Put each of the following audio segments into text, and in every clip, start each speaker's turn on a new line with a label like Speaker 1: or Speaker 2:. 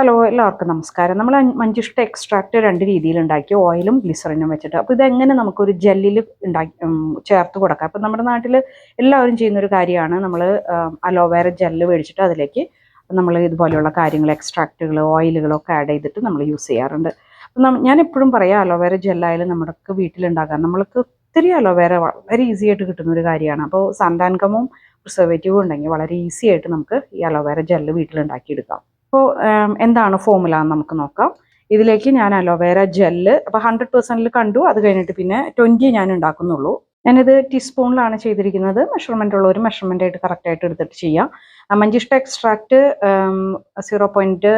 Speaker 1: Hello എല്ലാവർക്കും നമസ്കാരം. നമ്മൾ മഞ്ചിഷ്ട എക്സ്ട്രാക്റ്റ് രണ്ട് രീതിയിൽ ഉണ്ടാക്കി ഓയിലും ഗ്ലിസറിനും വെച്ചിട്ട്. അപ്പോൾ ഇതെങ്ങനെ നമുക്കൊരു ജെല്ലിൽ ഉണ്ടാക്കി ചേർത്ത് കൊടുക്കാം? അപ്പോൾ നമ്മുടെ നാട്ടിൽ എല്ലാവരും ചെയ്യുന്നൊരു കാര്യമാണ്. നമ്മൾ അലോവേറ ജെല്ല് മേടിച്ചിട്ട് അതിലേക്ക് നമ്മൾ ഇതുപോലെയുള്ള കാര്യങ്ങൾ എക്സ്ട്രാക്റ്റുകൾ ഓയിലുകളൊക്കെ ആഡ് ചെയ്തിട്ട് നമ്മൾ യൂസ് ചെയ്യാറുണ്ട്. അപ്പം ഞാൻ എപ്പോഴും പറയാം അലോവേറ ജെല്ലായാലും നമുക്ക് വീട്ടിലുണ്ടാക്കാം നമ്മൾക്ക് ഒത്തിരി അലോവേറ വളരെ ഈസി ആയിട്ട് കിട്ടുന്ന ഒരു കാര്യമാണ് അപ്പോൾ സന്താൻകമും പ്രിസർവേറ്റീവും ഉണ്ടെങ്കിൽ വളരെ ഈസി ആയിട്ട് നമുക്ക് ഈ അലോവേറ ജെല്ല് വീട്ടിലുണ്ടാക്കിയെടുക്കാം. അപ്പോൾ എന്താണ് ഫോമുല എന്ന് നമുക്ക് നോക്കാം. ഇതിലേക്ക് ഞാൻ അലോവേര ജെല്ല് അപ്പോൾ ഹൺഡ്രഡ് പെർസെന്റിൽ കണ്ടു. അത് കഴിഞ്ഞിട്ട് പിന്നെ ട്വന്റി ഞാൻ ഉണ്ടാക്കുന്നുള്ളൂ. ഞാനിത് ടീസ്പൂണിലാണ് ചെയ്തിരിക്കുന്നത്. മെഷർമെന്റ് ഉള്ള ഒരു മെഷർമെന്റ് ആയിട്ട് കറക്റ്റായിട്ട് എടുത്തിട്ട് ചെയ്യാം. മഞ്ചിഷ്ട എക്സ്ട്രാക്റ്റ് സീറോ പോയിന്റ്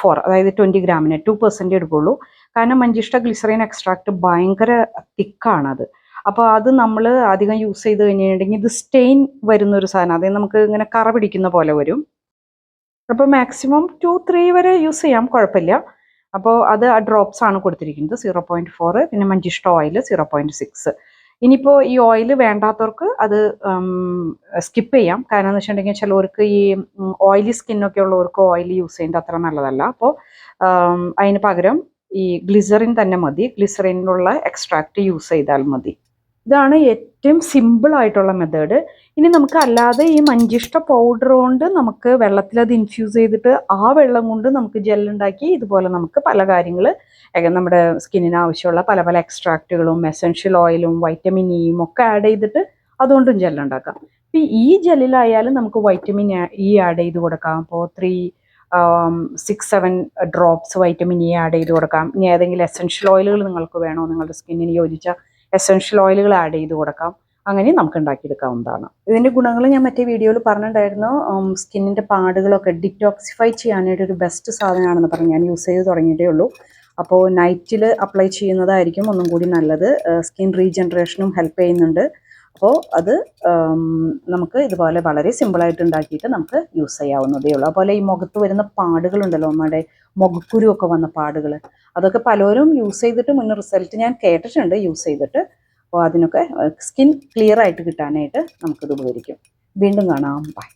Speaker 1: ഫോർ അതായത് ട്വന്റി ഗ്രാമിന് ടു പെർസെന്റ് എടുക്കുള്ളൂ. കാരണം മഞ്ചിഷ്ട ഗ്ലിസറിൻ എക്സ്ട്രാക്റ്റ് ഭയങ്കര തിക്കാണത്. അപ്പോൾ അത് നമ്മൾ അധികം യൂസ് ചെയ്ത് കഴിഞ്ഞിട്ടുണ്ടെങ്കിൽ ഇത് സ്റ്റെയിൻ വരുന്ന ഒരു സാധനം. അതായത് നമുക്ക് ഇങ്ങനെ കറ പിടിക്കുന്ന പോലെ വരും. അപ്പോൾ മാക്സിമം ടു ത്രീ വരെ യൂസ് ചെയ്യാം കുഴപ്പമില്ല. അപ്പോൾ അത് ആ ഡ്രോപ്സ് ആണ് കൊടുത്തിരിക്കുന്നത് സീറോ പോയിന്റ് ഫോർ പിന്നെ മഞ്ചിഷ്ട ഓയിൽ സീറോ പോയിന്റ് സിക്സ് ഇനിയിപ്പോൾ ഈ ഓയിൽ വേണ്ടാത്തവർക്ക് അത് സ്കിപ്പ് ചെയ്യാം. കാരണം എന്ന് വെച്ചിട്ടുണ്ടെങ്കിൽ ചിലവർക്ക് ഈ ഓയിലി സ്കിന്നൊക്കെ ഉള്ളവർക്ക് ഓയിൽ യൂസ് ചെയ്യുന്നത് അത്ര നല്ലതല്ല. അപ്പോൾ അതിന് പകരം ഈ ഗ്ലിസറിൻ തന്നെ മതി. ഗ്ലിസറിനുള്ള എക്സ്ട്രാക്റ്റ് യൂസ് ചെയ്താൽ മതി. ഇതാണ് ഏറ്റവും സിമ്പിൾ ആയിട്ടുള്ള മെത്തേഡ് ഇനി നമുക്ക് അല്ലാതെ ഈ മഞ്ചിഷ്ട പൗഡർ കൊണ്ട് നമുക്ക് വെള്ളത്തിൽ അത് ഇൻഫ്യൂസ് ചെയ്തിട്ട് ആ വെള്ളം കൊണ്ട് നമുക്ക് ജെല്ലുണ്ടാക്കി ഇതുപോലെ നമുക്ക് പല കാര്യങ്ങൾ നമ്മുടെ സ്കിന്നിന് ആവശ്യമുള്ള പല പല എക്സ്ട്രാക്റ്റുകളും എസൻഷ്യൽ ഓയിലും വൈറ്റമിൻ ഇയും ഒക്കെ ആഡ് ചെയ്തിട്ട് അതുകൊണ്ടും ജെല്ലുണ്ടാക്കാം ഇപ്പം ഈ ജെല്ലിലായാലും നമുക്ക് വൈറ്റമിൻ ഇ ആഡ് ചെയ്ത് കൊടുക്കാം. അപ്പോൾ three six seven drops vitamin E add ചെയ്ത് കൊടുക്കാം. ഇനി ഏതെങ്കിലും എസൻഷ്യൽ ഓയിലുകൾ നിങ്ങൾക്ക് വേണോ നിങ്ങളുടെ സ്കിന്നിന് യോജിച്ച എസെൻഷ്യൽ ഓയിലുകൾ ആഡ് ചെയ്ത് കൊടുക്കാം. അങ്ങനെ നമുക്ക് ഉണ്ടാക്കിയെടുക്കാവുന്നതാണ്. ഇതിന്റെ ഗുണങ്ങൾ ഞാൻ മറ്റേ വീഡിയോയിൽ പറഞ്ഞിട്ടുണ്ടായിരുന്നു. സ്കിന്നിന്റെ പാടുകളൊക്കെ ഡിറ്റോക്സിഫൈ ചെയ്യാനായിട്ട് ഒരു ബെസ്റ്റ് സാധനമാണെന്ന് പറഞ്ഞ് ഞാൻ യൂസ് ചെയ്ത് തുടങ്ങിയിട്ടേ ഉള്ളൂ. അപ്പോൾ നൈറ്റിൽ അപ്ലൈ ചെയ്യുന്നതായിരിക്കും ഒന്നും കൂടി നല്ലത്. സ്കിൻ റീജനറേഷനും ഹെൽപ്പ് ചെയ്യുന്നുണ്ട്. അപ്പോൾ അത് നമുക്ക് ഇതുപോലെ വളരെ സിമ്പിളായിട്ട് ഉണ്ടാക്കിയിട്ട് നമുക്ക് യൂസ് ചെയ്യാവുന്നതേ ഉള്ളൂ. അതുപോലെ ഈ മുഖത്ത് വരുന്ന പാടുകളുണ്ടല്ലോ നമ്മുടെ മുഖക്കുരു ഒക്കെ വന്ന പാടുകൾ അതൊക്കെ പലരും യൂസ് ചെയ്തിട്ട് മുന്നേ റിസൾട്ട് ഞാൻ കേട്ടിട്ടുണ്ട് യൂസ് ചെയ്തിട്ട്. അപ്പോൾ അതിനൊക്കെ സ്കിൻ ക്ലിയർ ആയിട്ട് കിട്ടാനായിട്ട് നമുക്കിത് ഉപകരിക്കും. വീണ്ടും കാണാം. ബൈ